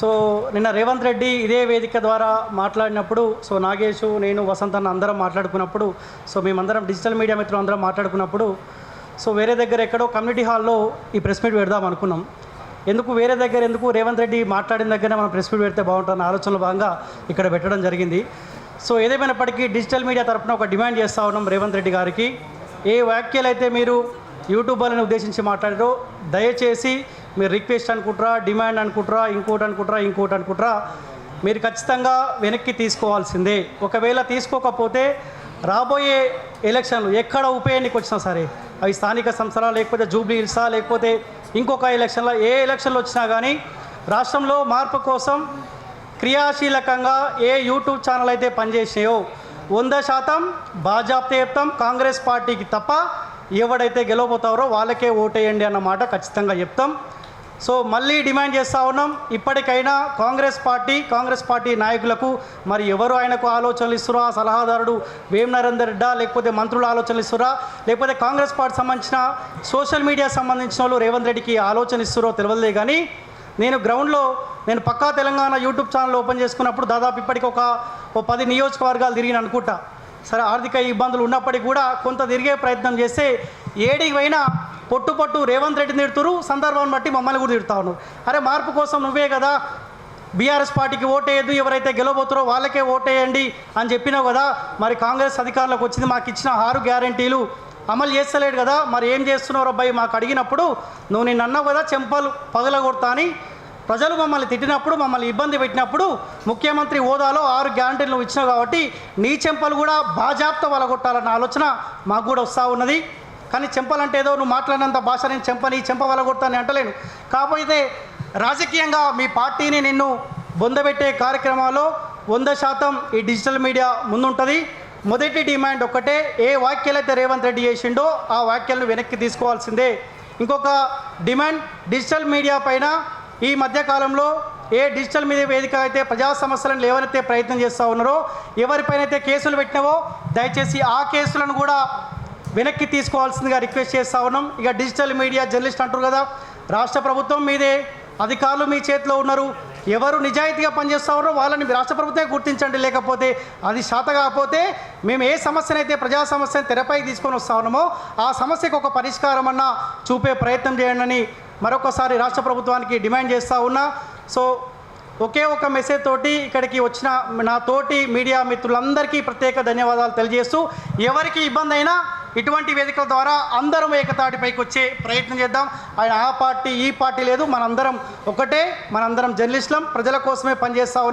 So నిన్న రేవంత్ రెడ్డి ఇదే వేదిక ద్వారా మాట్లాడినప్పుడు సో నాగేష్ నేను వసంత్ అన్న అందరం మాట్లాడుకున్నప్పుడు సో మేమందరం డిజిటల్ మీడియా మిత్రులు అందరం మాట్లాడుకున్నప్పుడు సో వేరే దగ్గర ఎక్కడో కమ్యూనిటీ హాల్లో ఈ ప్రెస్ మీట్ పెడదాం అనుకున్నాం. ఎందుకు వేరే దగ్గర ఎందుకు రేవంత్ రెడ్డి మాట్లాడిన దగ్గర మనం ప్రెస్ మీట్ పెడితే బాగుంటుందన్న ఆలోచనలో భాగంగా ఇక్కడ పెట్టడం జరిగింది. సో ఏదేమైనప్పటికీ డిజిటల్ మీడియా తరపున ఒక డిమాండ్ చేస్తూ ఉన్నాం రేవంత్ రెడ్డి గారికి. ఏ వ్యాఖ్యలు అయితే మీరు యూట్యూబర్లను ఉద్దేశించి మాట్లాడారో దయచేసి మీరు రిక్వెస్ట్ అనుకుంటారా డిమాండ్ అనుకుంటారా ఇంకోటి అనుకుంటారా ఇంకోటి అనుకుంటారా మీరు ఖచ్చితంగా వెనక్కి తీసుకోవాల్సిందే. ఒకవేళ తీసుకోకపోతే రాబోయే ఎలక్షన్లు ఎక్కడ ఉప ఎన్నిక వచ్చినా సరే అవి స్థానిక సంస్థల లేకపోతే జూబ్లీ హిల్సా లేకపోతే ఇంకొక ఎలక్షన్లో ఏ ఎలక్షన్లు వచ్చినా కానీ రాష్ట్రంలో మార్పు కోసం క్రియాశీలకంగా ఏ యూట్యూబ్ ఛానల్ అయితే పనిచేసినాయో వంద శాతం భాజాప్తే చెప్తాం కాంగ్రెస్ పార్టీకి తప్ప ఎవడైతే గెలవబోతారో వాళ్ళకే ఓటేయండి అన్న మాట ఖచ్చితంగా చెప్తాం. సో మళ్ళీ డిమాండ్ చేస్తూ ఉన్నాం. ఇప్పటికైనా కాంగ్రెస్ పార్టీ కాంగ్రెస్ పార్టీ నాయకులకు మరి ఎవరు ఆయనకు ఆలోచనలు ఇస్తురా సలహాదారుడు వేం నరేందర్ రెడ్డా లేకపోతే మంత్రులు ఆలోచనలు ఇస్తురా లేకపోతే కాంగ్రెస్ పార్టీ సంబంధించిన సోషల్ మీడియా సంబంధించిన వాళ్ళు రేవంత్ రెడ్డికి ఆలోచన ఇస్తురో తెలియదులే కానీ నేను గ్రౌండ్లో నేను పక్కా తెలంగాణ యూట్యూబ్ ఛానల్ ఓపెన్ చేసుకున్నప్పుడు దాదాపు ఇప్పటికి ఒక ఓ పది నియోజకవర్గాలు తిరిగిన అనుకుంటా. సరే ఆర్థిక ఇబ్బందులు ఉన్నప్పటికీ కూడా కొంత తిరిగే ప్రయత్నం చేస్తే ఏడికి పొట్టు పొట్టు రేవంత్ రెడ్డిని తిడుతురు సందర్భాన్ని బట్టి మమ్మల్ని కూడా తిడతా ఉన్నారు. అరే మార్పు కోసం నువ్వే కదా బీఆర్ఎస్ పార్టీకి ఓటేయద్దు ఎవరైతే గెలవబోతారో వాళ్ళకే ఓటేయండి అని చెప్పినావు కదా. మరి కాంగ్రెస్ అధికారులకు వచ్చింది మాకు ఇచ్చిన ఆరు గ్యారంటీలు అమలు చేస్తలేడు కదా. మరి ఏం చేస్తున్నావు అబ్బాయి మాకు అడిగినప్పుడు నువ్వు నేను అన్నావు కదా చెంపలు పగలగొడతా అని. ప్రజలు మమ్మల్ని తిట్టినప్పుడు మమ్మల్ని ఇబ్బంది పెట్టినప్పుడు ముఖ్యమంత్రి హోదాలో ఆరు గ్యారంటీలు నువ్వు ఇచ్చినావు కాబట్టి నీ చెంపలు కూడా బాజాప్త వలగొట్టాలన్న ఆలోచన మాకు కూడా వస్తూ ఉన్నది. కానీ చెంపాలంటే ఏదో నువ్వు మాట్లాడినంత భాష నేను చెంపని చెంపవలగొడతాను అంటలేను. కాకపోతే రాజకీయంగా మీ పార్టీని నిన్ను బొందబెట్టే కార్యక్రమాల్లో వంద శాతం ఈ డిజిటల్ మీడియా ముందుంటుంది. మొదటి డిమాండ్ ఒక్కటే ఏ వాక్యాలైతే రేవంత్ రెడ్డి చేసిండో ఆ వాక్యాలను వెనక్కి తీసుకోవాల్సిందే. ఇంకొక డిమాండ్ డిజిటల్ మీడియా పైన ఈ మధ్యకాలంలో ఏ డిజిటల్ మీడియా వేదిక అయితే ప్రజా సమస్యలను లేవనెత్తే ప్రయత్నం చేస్తూ ఉన్నారో ఎవరిపైన అయితే కేసులు పెట్టినవో దయచేసి ఆ కేసులను కూడా వెనక్కి తీసుకోవాల్సిందిగా రిక్వెస్ట్ చేస్తా ఉన్నాం. ఇక డిజిటల్ మీడియా జర్నలిస్ట్ అంటారు కదా రాష్ట్ర ప్రభుత్వం మీదే అధికారులు మీ చేతిలో ఉన్నారు. ఎవరు నిజాయితీగా పనిచేస్తూ ఉన్నారో వాళ్ళని మీ రాష్ట్ర ప్రభుత్వమే గుర్తించండి. లేకపోతే అది శాత కాకపోతే మేము ఏ సమస్యనైతే ప్రజా సమస్యను తెరపై తీసుకొని వస్తా ఉన్నామో ఆ సమస్యకు ఒక పరిష్కారం చూపే ప్రయత్నం చేయండి మరొకసారి రాష్ట్ర ప్రభుత్వానికి డిమాండ్ చేస్తూ ఉన్నా. సో ఒకే ఒక మెసేజ్ తోటి ఇక్కడికి వచ్చిన నా తోటి మీడియా మిత్రులందరికీ ప్రత్యేక ధన్యవాదాలు తెలియజేస్తూ ఎవరికి ఇబ్బంది అయినా ఇటువంటి వేదికల ద్వారా అందరం ఏకతాటిపైకి వచ్చే ప్రయత్నం చేద్దాం. ఆయన ఆ పార్టీ ఈ పార్టీ లేదు. మనందరం ఒకటే. మనందరం జర్నలిస్టులం. ప్రజల కోసమే పనిచేస్తూ ఉన్నాం.